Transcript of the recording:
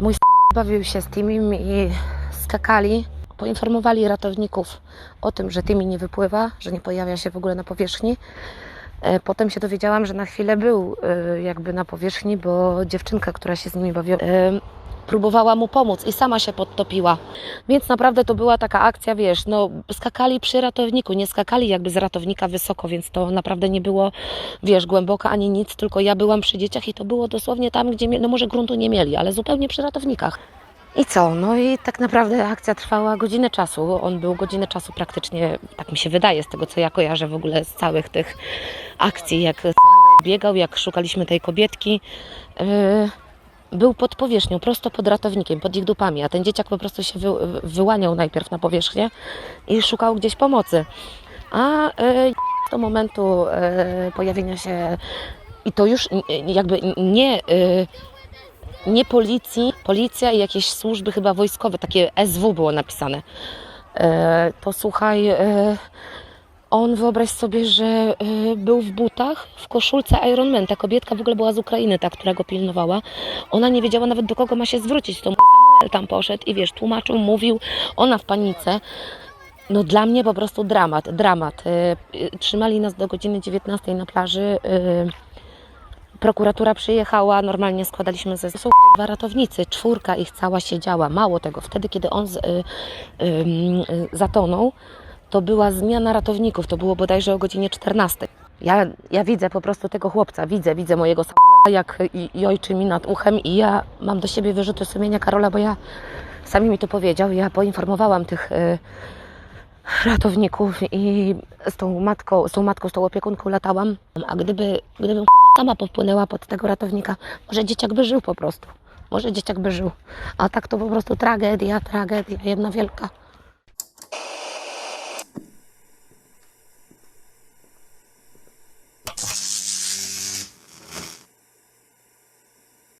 Mój bawił się z Timim i skakali. Poinformowali ratowników o tym, że Timi nie wypływa, że nie pojawia się w ogóle na powierzchni. E, Potem się dowiedziałam, że na chwilę był e, jakby na powierzchni, bo dziewczynka, która się z nimi bawiła, e, próbowała mu pomóc i sama się podtopiła. Więc naprawdę to była taka akcja, wiesz, no skakali przy ratowniku, nie skakali jakby z ratownika wysoko, więc to naprawdę nie było, wiesz, głęboko ani nic, tylko ja byłam przy dzieciach i to było dosłownie tam, gdzie, no może gruntu nie mieli, ale zupełnie przy ratownikach. I co? No i tak naprawdę akcja trwała godzinę czasu. On był godzinę czasu praktycznie, tak mi się wydaje, z tego co ja kojarzę w ogóle z całych tych akcji, jak biegał, jak szukaliśmy tej kobietki. Yy, był pod powierzchnią, prosto pod ratownikiem, pod ich dupami, a ten dzieciak po prostu się wy, wyłaniał najpierw na powierzchnię i szukał gdzieś pomocy. A yy, do momentu yy, pojawienia się i to już jakby nie... Yy, nie policji, policja i jakieś służby chyba wojskowe, takie SW było napisane. E, to słuchaj, e, on wyobraź sobie, że e, był w butach, w koszulce Iron Man. Ta kobietka w ogóle była z Ukrainy, ta, która go pilnowała. Ona nie wiedziała nawet do kogo ma się zwrócić. To Samuel tam poszedł i wiesz, tłumaczył, mówił, ona w panice. No dla mnie po prostu dramat, dramat. E, e, Trzymali nas do godziny 19 na plaży. Prokuratura przyjechała, normalnie składaliśmy ze są kurwa ratownicy, czwórka ich cała siedziała. Mało tego, wtedy kiedy on z, y, y, y, zatonął, to była zmiana ratowników, to było bodajże o godzinie 14. Ja, ja widzę po prostu tego chłopca, widzę, widzę mojego Samuela, jak i, i ojczy mi nad uchem i ja mam do siebie wyrzuty sumienia Karola, bo ja, sami mi to powiedział, ja poinformowałam tych y, ratowników i z tą matką, z tą matką, z tą opiekunką latałam. A gdyby, gdybym sama popłynęła pod tego ratownika, może dzieciak by żył po prostu. Może dzieciak by żył. A tak to po prostu tragedia, tragedia, jedna wielka.